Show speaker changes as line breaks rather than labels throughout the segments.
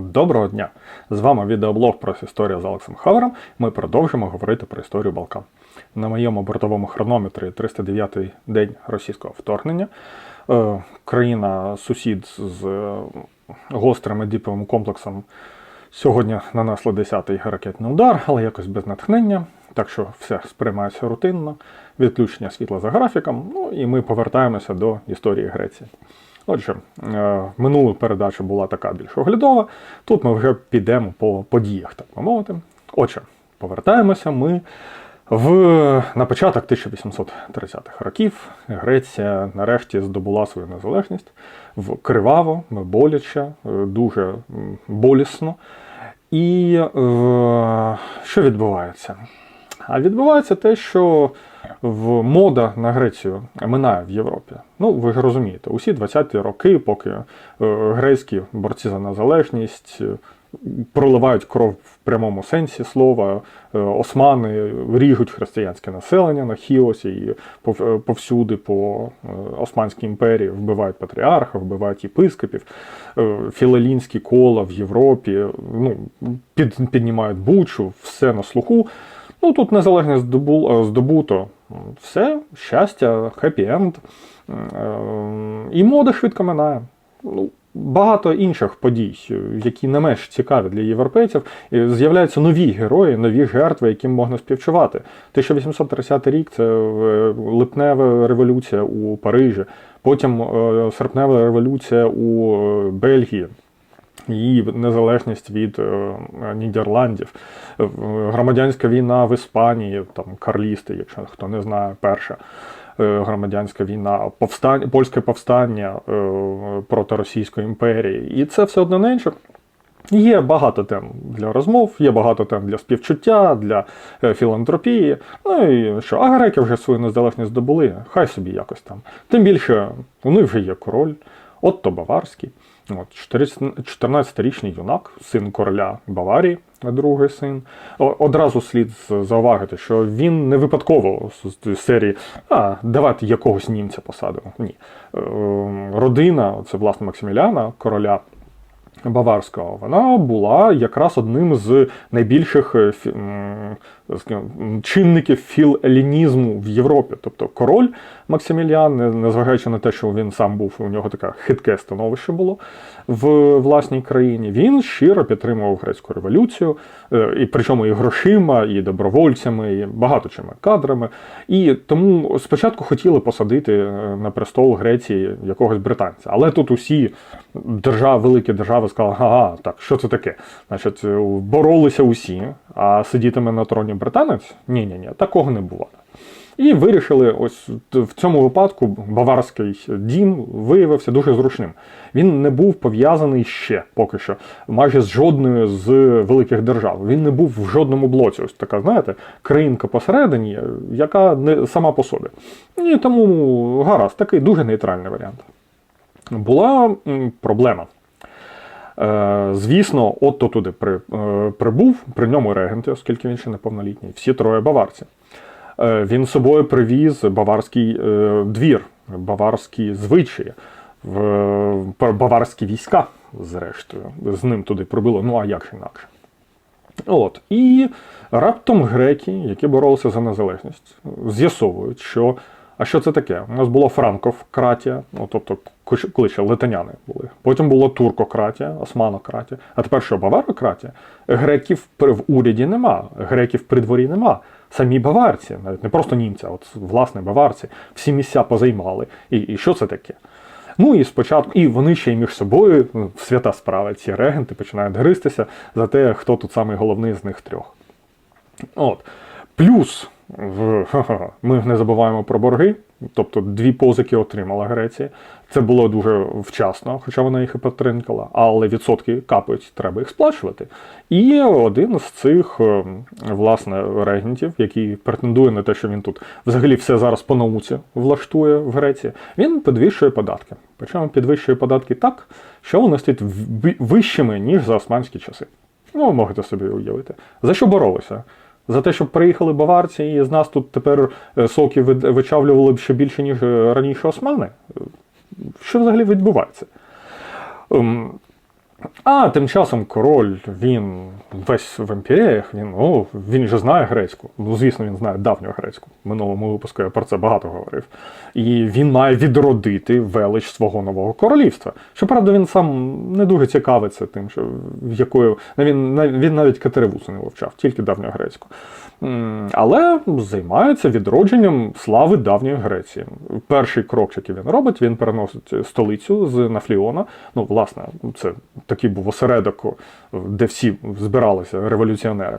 Доброго дня! З вами відеоблог про історію з Олексом Хавером. Ми продовжимо говорити про історію Балкан. На моєму бортовому хронометрі 309-й день російського вторгнення. Е, країна сусід з е, гострим і діповим комплексом сьогодні нанесла 10-й ракетний удар, але якось без натхнення. Так що все сприймається рутинно, відключення світла за графіком. Ну і ми повертаємося до історії Греції. Отже, е, минула передача була така більш оглядова. Тут ми вже підемо по подіях, так би мовити. Отже, повертаємося ми в, на початок 1830-х років. Греція нарешті здобула свою незалежність в криваво, боляче, е, дуже болісно. І е, що відбувається? А відбувається те, що в мода на Грецію минає в Європі. Ну, ви ж розумієте, усі 20-ті роки, поки е, грецькі борці за незалежність е, проливають кров в прямому сенсі слова, е, османи ріжуть християнське населення на Хіосі і повсюди по Османській імперії вбивають патріарха, вбивають єпископів, філелінські кола в Європі, ну, під, піднімають бучу, все на слуху. Ну тут незалежність е, здобуто. Все, щастя, хеппі-енд. І мода швидко минає. Ну, Багато інших подій, які не менш цікаві для європейців, з'являються нові герої, нові жертви, яким можна співчувати. 1830 рік це е, липнева революція у Парижі, потім е, серпнева революція у Бельгії її незалежність від е, Нідерландів, Е, громадянська війна в Іспанії, там карлісти, якщо хто не знає, перша. е, Громадянська війна, повстання, польське повстання проти Російської імперії. І це все одно не інше. Є багато тем для розмов, є багато тем для співчуття, для філантропії. Ну і що, а греки вже свою незалежність здобули, хай собі якось там. Тим більше у них вже є король, Отто Баварський. От, 14-річний юнак, син короля Баварії, другий син. Одразу слід зауважити, що він не випадково з серії А, давайте якогось німця посадимо. Ні. Е, Родина, це власне Максиміляна, короля Баварського, вона була якраз одним з найбільших чинників філелінізму в Європі. Тобто король Максиміліан, незважаючи на те, що він сам був, у нього таке хитке становище було в власній країні, він щиро підтримував грецьку революцію, е, і причому і грошима, і добровольцями, і багато чими кадрами. І тому спочатку хотіли посадити е, на престол Греції якогось британця. Але тут усі держави, великі держави сказали, ага, так, що це таке? Значить, е, боролися усі, а сидітиме на троні британець? Ні, ні, ні, такого не буває. І вирішили, ось в цьому випадку баварський дім виявився дуже зручним. Він не був пов'язаний ще поки що майже з жодною з великих держав. Він не був в жодному блоці. Ось така, знаєте, країнка посередині, яка не сама по собі. І тому гаразд, такий дуже нейтральний варіант. Була проблема. Е, Звісно, Отто туди е, прибув, при ньому регенти, оскільки він ще неповнолітній, всі троє баварці. Е, Він з собою привіз баварський двір, баварські звичаї, баварські війська, зрештою. З ним туди прибуло, ну а як інакше. От. І раптом греки, які боролися за незалежність, з'ясовують, що. А що це таке? У нас була франкократія, ну тобто ще летаняни були. Потім була туркократія, османократія. А тепер що, баварократія? Греків в уряді нема, греків при дворі нема. Самі баварці, навіть не просто німці, а от власне баварці, всі місця позаймали. І, і що це таке? Ну і спочатку, і вони ще й між собою ну, свята справи, ці регенти починають гристися за те, хто тут самий головний з них трьох. От. Плюс в, ми не забуваємо про борги, тобто дві позики отримала Греція. Це було дуже вчасно, хоча вона їх і потринкала, але відсотки капають, треба їх сплачувати. І один з цих е, власне регентів, який претендує на те, що він тут взагалі все зараз по науці влаштує в Греції, він підвищує податки. Причому підвищує податки так, що вони стають вищими, ніж за османські часи. Ну, можете собі уявити. За що боролися? За те, щоб приїхали баварці, і з нас тут тепер е, соки вичавлювали б ще більше, ніж е, раніше османи. Що взагалі відбувається? А тим часом король, він весь в імперіях, він, о, він же знає грецьку. Ну, звісно, він знає давню грецьку. В минулому випуску я про це багато говорив. І він має відродити велич свого нового королівства. Щоправда, він сам не дуже цікавиться тим, що якою. ну, Він, він навіть Катеревусу не вивчав, тільки давню грецьку. Але займається відродженням слави давньої Греції. Перший крок, який він робить, він переносить столицю з Нафліона. Ну, власне, це такий був осередок, де всі збиралися революціонери.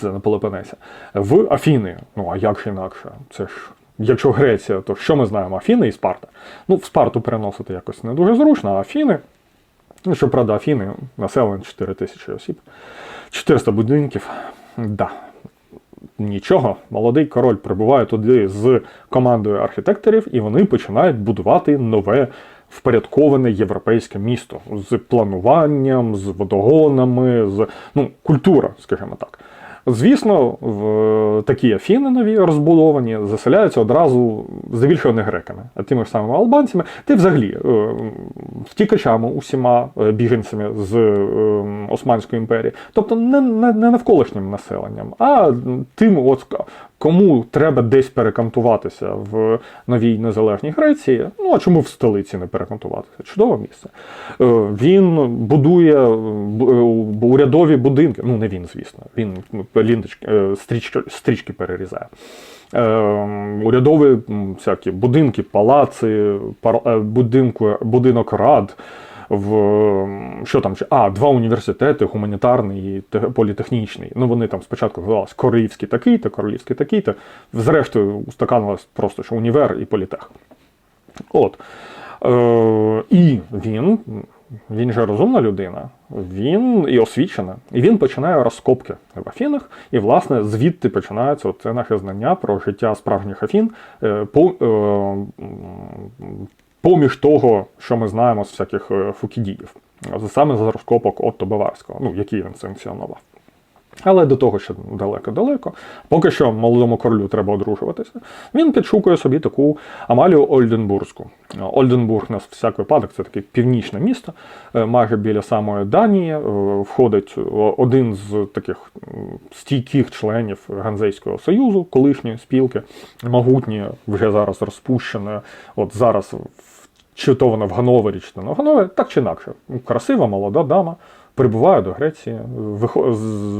Це на Пелопонесі. В Афіни. Ну а як ж інакше? Це ж. Якщо Греція, то що ми знаємо? Афіни і Спарта. Ну, в Спарту переносити якось не дуже зручно, а Афіни. Ну, щоправда, Афіни населення 4 тисячі осіб. 400 будинків. Да. Нічого, молодий король прибуває туди з командою архітекторів, і вони починають будувати нове впорядковане європейське місто з плануванням, з водогонами, з ну, культура, скажімо так. Звісно, такі Афіни нові розбудовані заселяються одразу здебільшого не греками, а тими ж самими албанцями, та взагалі е, втікачами усіма е, біженцями з е, Османської імперії. Тобто не, не, не навколишнім населенням, а тим, от, кому треба десь перекантуватися в новій незалежній Греції. Ну а чому в столиці не перекантуватися? Чудове місце. Він будує урядові будинки. Ну, не він, звісно. Він е, стрічки, перерізає. Е, урядові всякі будинки, палаци, е, будинку, будинок рад. В що там? А, два університети, гуманітарний і політехнічний. Ну вони там спочатку називалися Королівський такий-то, Королівський такий-то. Зрештою, устаканилось просто що універ і політех. От. Е, і він, він же розумна людина, він і освічена, і він починає розкопки в Афінах, і, власне, звідти починається це наше знання про життя справжніх Афін е, по, е, поміж того, що ми знаємо з всяких е, фукідіїв, саме з розкопок Отто Баварського, ну, які він санкціонував. Але до того ще далеко-далеко. Поки що молодому королю треба одружуватися. Він підшукує собі таку Амалію Ольденбурзьку. Ольденбург на всяк випадок це таке північне місто, е, майже біля самої Данії. Е, Входить один з таких стійких членів Ганзейського союзу, колишньої спілки, могутні, вже зараз розпущеної. От зараз чи то вона в Гановері, чи то в Гановері, так чи інакше. Красива молода дама. Прибуває до Греції,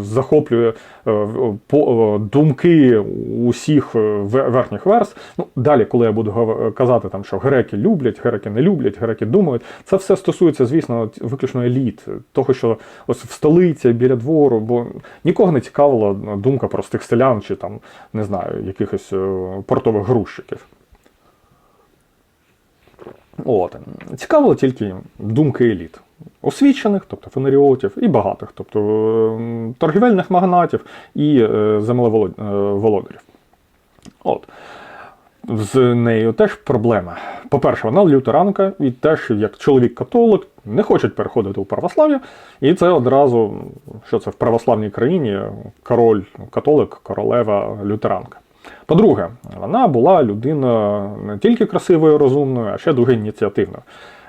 захоплює е, думки усіх е, верхніх верст. Ну, далі, коли я буду казати, там, що греки люблять, греки не люблять, греки думають, це все стосується, звісно, виключно еліт, того, що ось в столиці, біля двору, бо нікого не цікавила думка простих селян чи там, не знаю, якихось е, портових грузчиків. От. Цікавило тільки думки еліт. Освічених, тобто фенеріотів, і багатих, тобто е, торгівельних магнатів і е, землеволодарів. От. З нею теж проблема. По-перше, вона лютеранка, і теж як чоловік-католик не хочуть переходити у православ'я. І це одразу, що це в православній країні король, католик, королева лютеранка. По-друге, вона була людина не тільки красивою, розумною, а ще дуже ініціативною.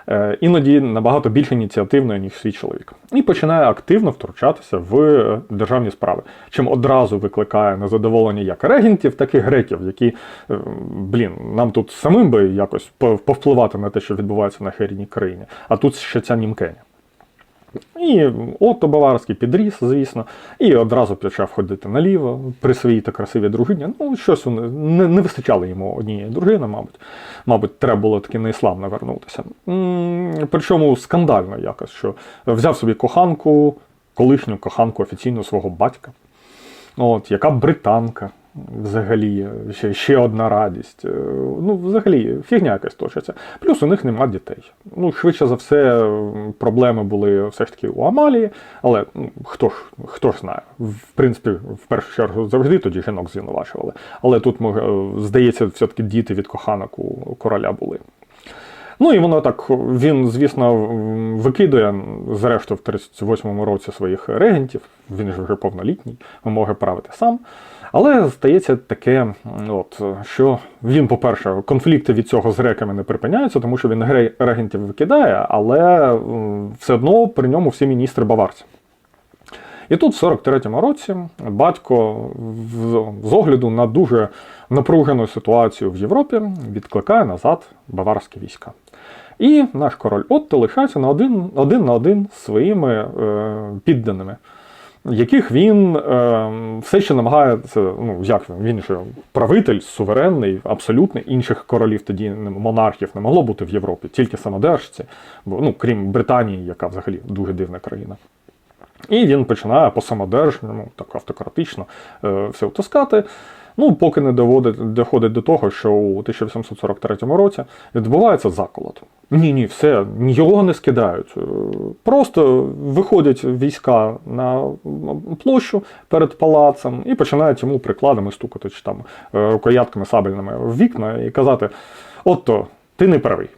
Е, Іноді набагато більш ініціативною, ніж свій чоловік. І починає активно втручатися в державні справи, чим одразу викликає незадоволення як регентів, так і греків, які, е, блін, нам тут самим би якось повпливати на те, що відбувається на херній країні, а тут ще ця німкеня. І Отто Баварський підріс, звісно, і одразу почав ходити наліво при своїй та красивій дружині. Ну, щось не, не вистачало йому однієї дружини, мабуть. Мабуть, треба було таки на іслам навернутися. Причому скандально якось, що взяв собі коханку, колишню коханку офіційно свого батька. От, яка британка. Взагалі, ще, ще одна радість. Е, Ну, взагалі, фігня якась точиться. Плюс у них нема дітей. Ну, швидше за все, проблеми були все ж таки у Амалії, але ну, хто ж хто ж знає. В принципі, в першу чергу завжди тоді жінок звинувачували. Але тут, здається, все-таки діти від коханок у короля були. Ну і воно так, він, звісно, викидує, зрештою, в 38-му році своїх регентів, він ж вже повнолітній, може правити сам. Але стається таке, от, що він, по-перше, конфлікти від цього з греками не припиняються, тому що він регентів викидає, але все одно при ньому всі міністри баварці. І тут, в 43-му році, батько з огляду на дуже напружену ситуацію в Європі відкликає назад баварські війська. І наш король Отто лишається на один, один на один з своїми е, підданими, яких він е, все ще намагається, ну як він, же правитель, суверенний, абсолютний, інших королів тоді монархів не могло бути в Європі, тільки самодержці, бо ну крім Британії, яка взагалі дуже дивна країна. І він починає по самодержному, так автократично е, все втискати. Ну, поки не доводить, доходить до того, що у 1843 році відбувається заколот. Ні, ні, все, його не скидають. Е, Просто виходять війська на площу перед палацем і починають йому прикладами стукати чи там е, рукоятками сабельними в вікна і казати: Отто, ти не правий.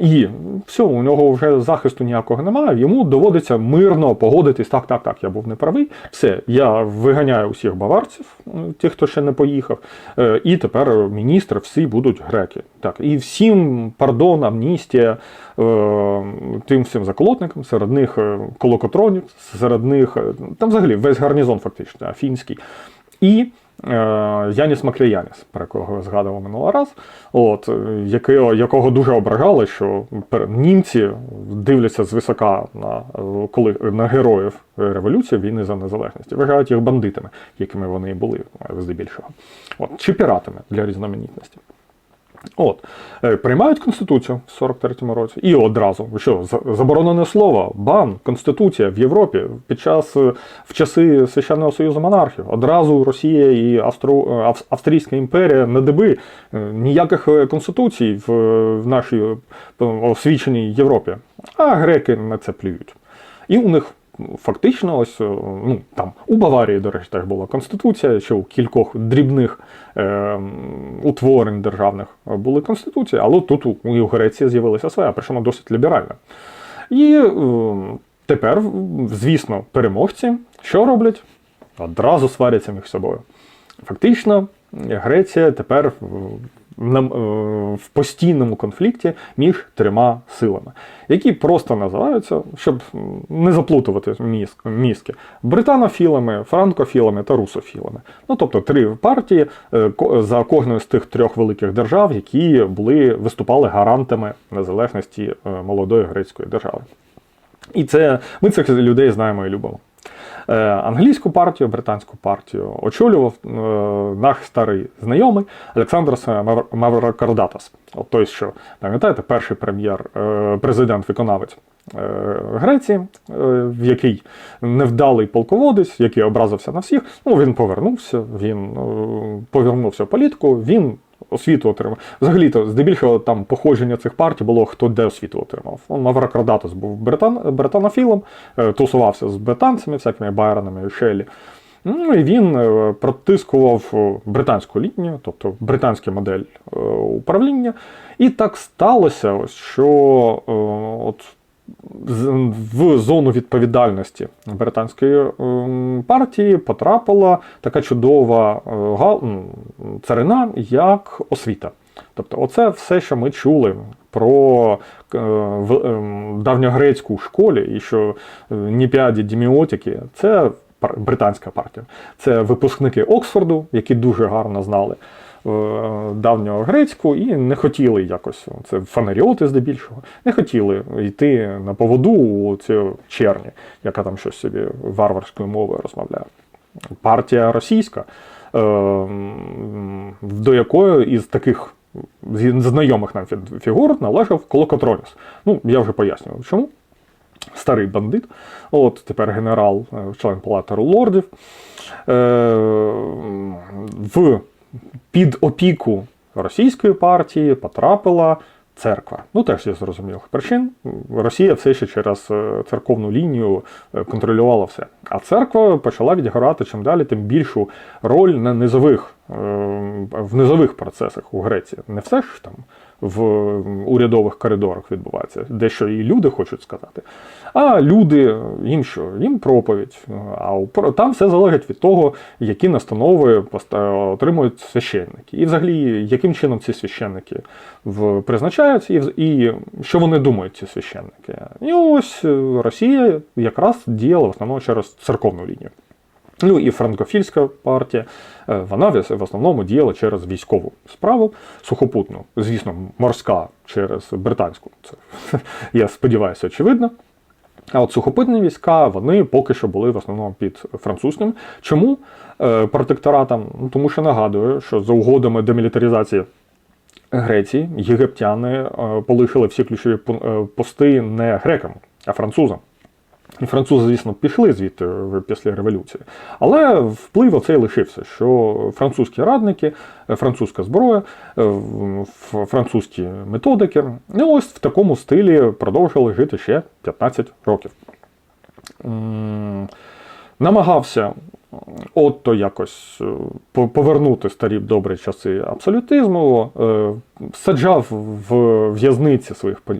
І все, у нього вже захисту ніякого немає. Йому доводиться мирно погодитись. Так, так, так, я був неправий. Все, я виганяю усіх баварців, тих, хто ще не поїхав. Е, І тепер міністри всі будуть греки. Так, і всім пардон, амністія е, тим всім заколотникам, серед них е, колокотронів, серед них там взагалі весь гарнізон, фактично, афінський. І Яніс Макліяніс, про якого я згадував минуло раз, от, якого, якого дуже ображали, що німці дивляться звисока на, е, коли, на героїв революції війни за незалежність, вважають їх бандитами, якими вони і були е, здебільшого. От, чи піратами для різноманітності. От, е, приймають конституцію в 43-му році, і одразу що заборонене слово, бан, конституція в Європі під час е, в часи священного союзу монархів. Одразу Росія і Австро, е, Ав- Австрійська імперія на диби Е, ніяких конституцій в, в нашій освіченій Європі. А греки на це плюють. І у них фактично, ось е, ну там у Баварії, до речі, теж була конституція, що у кількох дрібних е, утворень державних були конституції, але тут у, у Греції з'явилася своя, причому досить ліберальна. І е, тепер, звісно, переможці що роблять? Одразу сваряться між собою. Фактично, Греція тепер е, в постійному конфлікті між трьома силами, які просто називаються, щоб не заплутувати мізк- мізки, британофілами, франкофілами та русофілами. Ну тобто три партії е, за кожною з тих трьох великих держав, які були виступали гарантами незалежності е, молодої грецької держави. І це ми цих людей знаємо і любимо. Е, Англійську партію, британську партію очолював е, наш старий знайомий Олександрос Мавр- Маврокардатос. От той, що пам'ятаєте, перший прем'єр, е, президент-виконавець Греції, в який невдалий полководець, який образився на всіх. Ну він повернувся, він повернувся в політику. Він освіту отримав. Взагалі-то, здебільшого, там походження цих партій було хто де освіту отримав. Он Маврокардатос був британ, британофілом, е, тусувався з британцями, всякими байронами і Шеллі. Ну і він е, протискував е, британську лінію, тобто британську модель управління. І так сталося, ось, що от в зону відповідальності британської ем, партії потрапила така чудова е, царина, як освіта. Тобто, оце все, що ми чули про е, ем, давньогрецьку школі, і що е, Ніпіаді Діміотики це британська партія. Це випускники Оксфорду, які дуже гарно знали давнього грецьку і не хотіли якось, це фанаріоти здебільшого, не хотіли йти на поводу у цю черні, яка там щось собі варварською мовою розмовляє. Партія російська, е, до якої із таких знайомих нам фігур належав Колокотроніс. Ну, я вже пояснював, чому. Старий бандит, от тепер генерал, е, член палати лордів. Е, в під опіку російської партії потрапила церква. Ну, теж зі зрозумілих причин. Росія все ще через е, церковну лінію е, контролювала все. А церква почала відігравати чим далі, тим більшу роль на низових, е, в низових процесах у Греції. Не все ж там в урядових коридорах відбувається, дещо і люди хочуть сказати. А люди, їм що? Їм проповідь. А там все залежить від того, які настанови отримують священники. І взагалі, яким чином ці священники призначаються, і що вони думають, ці священники. І ось е, Росія якраз діяла в основному через церковну лінію. Ну і франкофільська партія, е, вона в основному діяла через військову справу, сухопутну, звісно, морська через британську. Це я сподіваюся, очевидно. А от сухопутні війська вони поки що були в основному під французьким. Чому Е, протекторатом? Ну, тому що нагадую, що за угодами демілітаризації Греції єгиптяни е, полишили всі ключові пости не грекам, а французам. Французи, звісно, пішли звідти після революції. Але вплив оцей лишився, що французькі радники, французька зброя, е, французькі методики, і ось в такому стилі продовжили жити ще 15 років. М, Намагався Отто якось е, повернути старі добрі часи абсолютизму, е, саджав в в'язниці своїх е,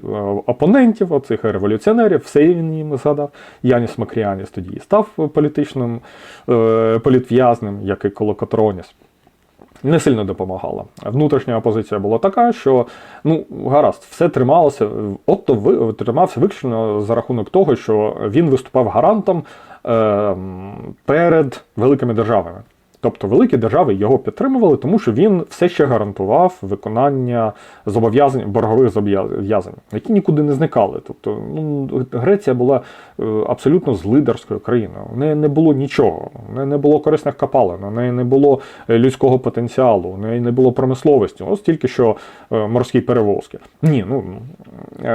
опонентів, оцих революціонерів, все він їм згадав. Яніс Макріаніс тоді і став політичним політв'язним, як і Колокотроніс. Не сильно допомагала. Внутрішня опозиція була така, що ну гаразд, все трималося. Отто ви тримався виключно за рахунок того, що він виступав гарантом е, перед великими державами. Тобто великі держави його підтримували, тому що він все ще гарантував виконання зобов'язань боргових зобов'язань, які нікуди не зникали. Тобто, ну Греція була е, абсолютно злидарською країною. У неї не було нічого, у неї не було корисних копалин, у неї не було е, людського потенціалу, у неї не було промисловості. Ось тільки що е, морські перевозки. Ні, ну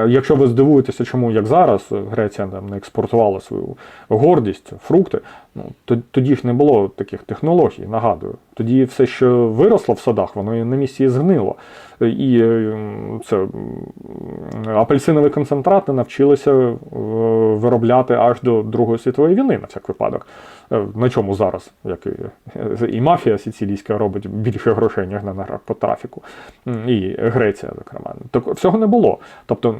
якщо ви здивуєтеся, чому як зараз Греція там не експортувала свою гордість, фрукти. Ну, тоді ж не було таких технологій, нагадую. Тоді все, що виросло в садах, воно на місці згнило. І е, це апельсиновий концентрат навчилися е, виробляти аж до Другої світової війни, на всяк випадок. Е, На чому зараз, як і, і мафія сицилійська робить більше грошей, ніж на. М, І Греція, зокрема. Так всього не було. Тобто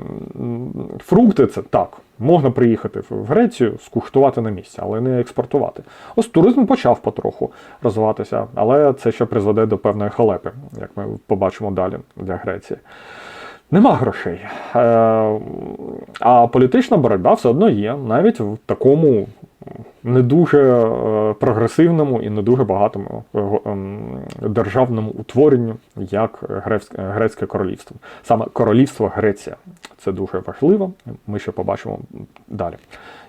фрукти це так. Можна приїхати в Грецію, скуштувати на місці, але не експортувати. Ось туризм почав потроху розвиватися, але це ще призведе до певної халепи, як ми побачимо далі для Греції. Нема грошей. Е, а політична боротьба все одно є, навіть в такому не дуже е, прогресивному і не дуже багатому е, ем, державному утворенню, як Грецьке королівство. Саме королівство Греція. Це дуже важливо, ми ще побачимо далі.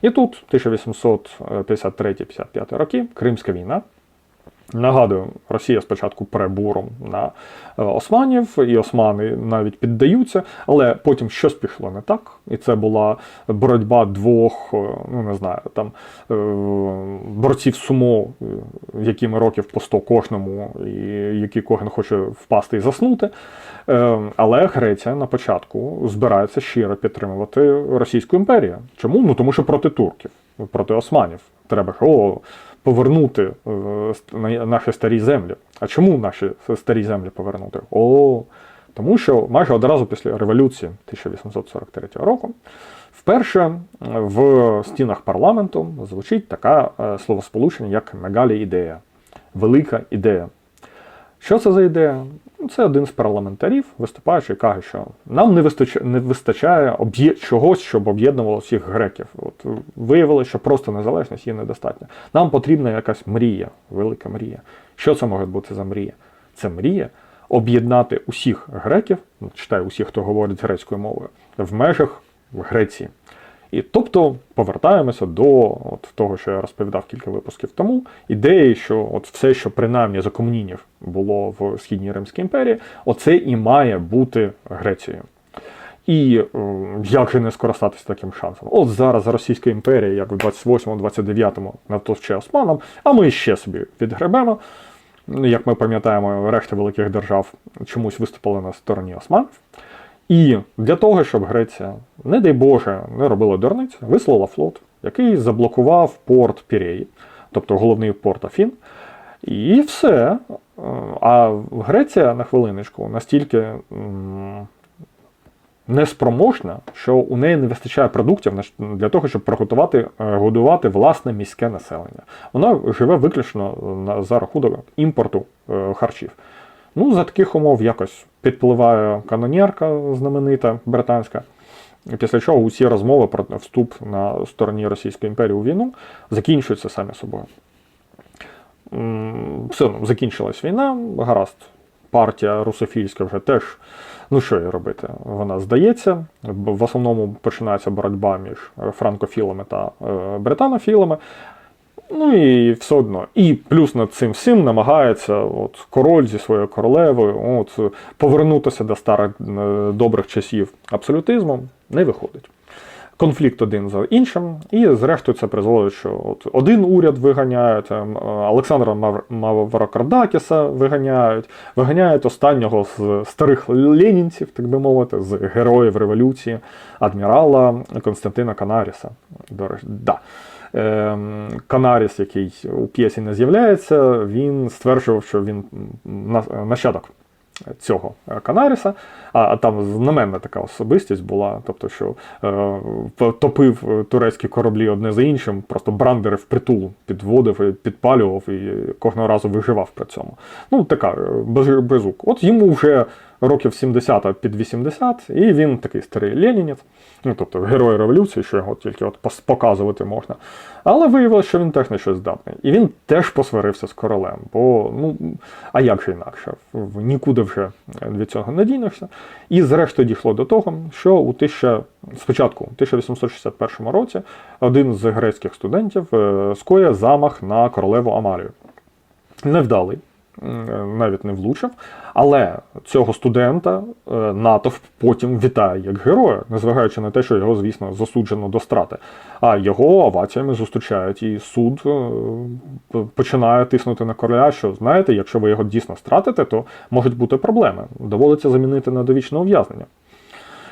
І тут 1853-55 роки, Кримська війна. Нагадую, Росія спочатку пре буром на е, османів, і османи навіть піддаються, але потім щось пішло не так. І це була боротьба двох, е, ну не знаю, там е, борців сумо, е, яким років по 100 кожному, і які кожен хоче впасти і заснути. Але Греція на початку збирається щиро підтримувати Російську імперію. Чому? Ну тому що проти турків, проти османів. Треба о, повернути е, наші старі землі. А чому наші старі землі повернути? О, тому що майже одразу після революції 1843 року вперше в стінах парламенту звучить така е, словосполучення, як мегалі ідея, велика ідея. Що це за ідея? Ну, Це один з парламентарів, виступаючи, каже, що нам не вистачає, не вистачає чогось, щоб об'єднувало всіх греків. От виявилося, що просто незалежність є недостатньо. Нам потрібна якась мрія, велика мрія. Що це може бути за мрія? Це мрія об'єднати усіх греків, ну, читаю усіх, хто говорить грецькою мовою, в межах Греції. І тобто повертаємося до от того, що я розповідав кілька випусків тому, ідеї, що от все, що принаймні за комунінів було в Східній Римській імперії, оце і має бути Грецією. І як же не скористатися таким шансом? От зараз Російська імперія, як в 28-29-му навтовче османам, а ми ще собі відгребемо. Як ми пам'ятаємо, решта великих держав чомусь виступили на стороні османів. І для того, щоб Греція, не дай Боже, не робила дурниць, вислала флот, який заблокував порт Піреї, тобто головний порт Афін. І все. Е, А Греція на хвилиночку настільки неспроможна, що у неї не вистачає продуктів для того, щоб приготувати е, годувати власне міське населення. Вона живе виключно на, за рахунок імпорту е, харчів. Ну, за таких умов якось підпливає канонерка знаменита британська. Після чого усі розмови про вступ на стороні Російської імперії у війну закінчуються самі собою. Все одно закінчилась війна, гаразд. Партія русофільська вже теж, ну що їй робити? Вона здається. В основному починається боротьба між франкофілами та е, британофілами. Ну і все одно. І плюс над цим всім намагається от, король зі своєю королевою от, повернутися до старих е, добрих часів абсолютизму. Не виходить. Конфлікт один за іншим, і зрештою це призводить, що от один уряд виганяють, е, Олександра Мав- Маврокардакіса виганяють, виганяють останнього з старих ленінців, так би мовити, з героїв революції, адмірала Константина Канаріса. До речі, да. Ем, Канаріс, який у п'єсі не з'являється, він стверджував, що він нащадок цього Канаріса, а, там знаменна така особистість була, тобто, що е, топив турецькі кораблі одне за іншим, просто брандери впритул підводив підпалював і кожного разу виживав при цьому. Ну, така е, безук. От йому вже років 70 під 80, і він такий старий ленінець, ну тобто герой революції, що його тільки от показувати можна. Але виявилося, що він теж на щось здатний. І він теж посварився з королем. Бо, ну, а як же інакше? Нікуди вже від цього не дінешся. І зрештою дійшло до того, що у 1000, спочатку, у 1861 році, один з грецьких студентів е, скоїв замах на королеву Амалію. Невдалий, навіть не влучив. Але цього студента е, натовп потім вітає як героя, незважаючи на те, що його, звісно, засуджено до страти. А його оваціями зустрічають, і суд е, починає тиснути на короля, що знаєте, якщо ви його дійсно стратите, то можуть бути проблеми. Доводиться замінити на довічне ув'язнення.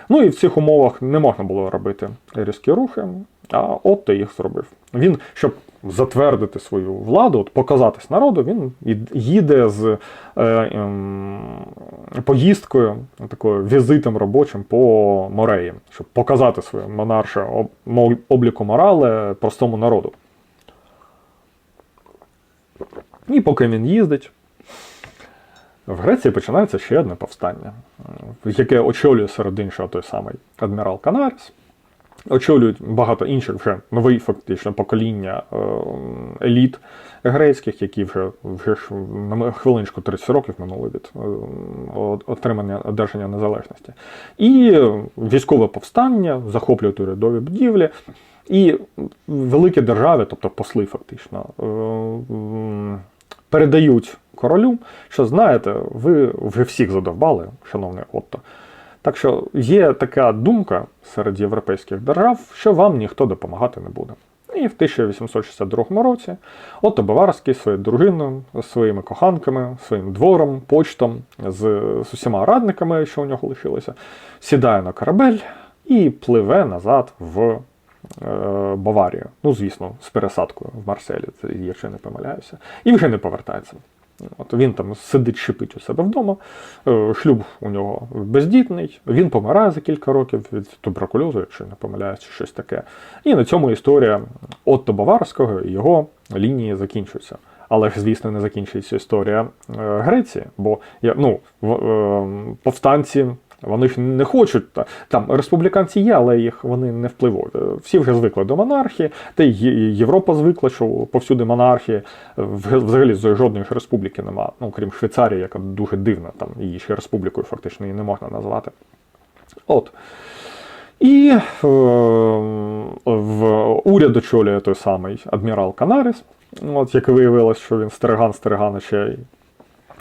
Ну і в цих умовах не можна було робити різкі рухи, а Отто їх зробив. Він, щоб затвердити свою владу, от показатись народу, він їде з е, ем, поїздкою, такою візитом робочим по Мореї, щоб показати своє монарше обліку морали простому народу. І поки він їздить, в Греції починається ще одне повстання, е, яке очолює серед іншого той самий адмірал Канаріс. Очолюють багато інших вже новий фактично покоління е, еліт грецьких, які вже, вже на хвилиночку 30 років минули від е, отримання одержання незалежності. І військове повстання захоплюють урядові будівлі. І великі держави, тобто посли фактично, е, передають королю, що знаєте, ви вже всіх задовбали, шановний Отто. Так що є така думка серед європейських держав, що вам ніхто допомагати не буде. І в 1862 році Отто Баварський своєю дружиною, своїми коханками, своїм двором, почтом, з, з усіма радниками, що у нього лишилося, сідає на корабель і пливе назад в е, Баварію. Ну, звісно, з пересадкою в Марселі, це, якщо не помиляюся, і вже не повертається. От він там сидить, шипить у себе вдома, е, шлюб у нього бездітний, він помирає за кілька років від туберкульозу, якщо не помиляюсь, щось таке. І на цьому історія Отто Баварського і його лінії закінчується. Але ж, звісно, не закінчується історія е, Греції, бо ну, е, повстанці вони ж не хочуть. Там республіканці є, але їх вони не впливають. Е, Всі вже звикли до монархії, та й Європа звикла, що повсюди монархії. Взагалі жодної ж республіки нема, ну крім Швейцарії, яка дуже дивна, там її ще республікою фактично її не можна назвати. От. І е, в уряд очолює той самий адмірал Канаріс, от, як виявилось, що він стереган стереганича.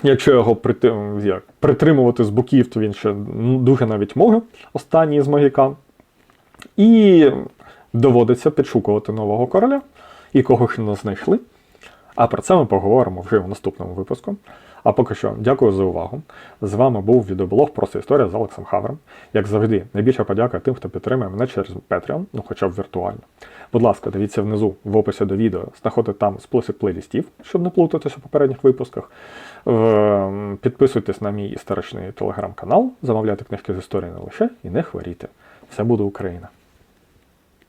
Якщо його притримувати з боків, то він ще ну, дуже навіть може, останній з магікан. І доводиться підшукувати нового короля, і кого ж не знайшли. А про це ми поговоримо вже в наступному випуску. А поки що, дякую за увагу. З вами був відеоблог Просто історія з Олексом Хавером. Як завжди, найбільша подяка тим, хто підтримує мене через Patreon, ну хоча б віртуально. Будь ласка, дивіться внизу в описі до відео, знаходите там список плейлістів, щоб не плутатися у попередніх випусках. Підписуйтесь на мій історичний телеграм-канал, замовляйте книжки з історії не лише і не хворійте. Все буде Україна!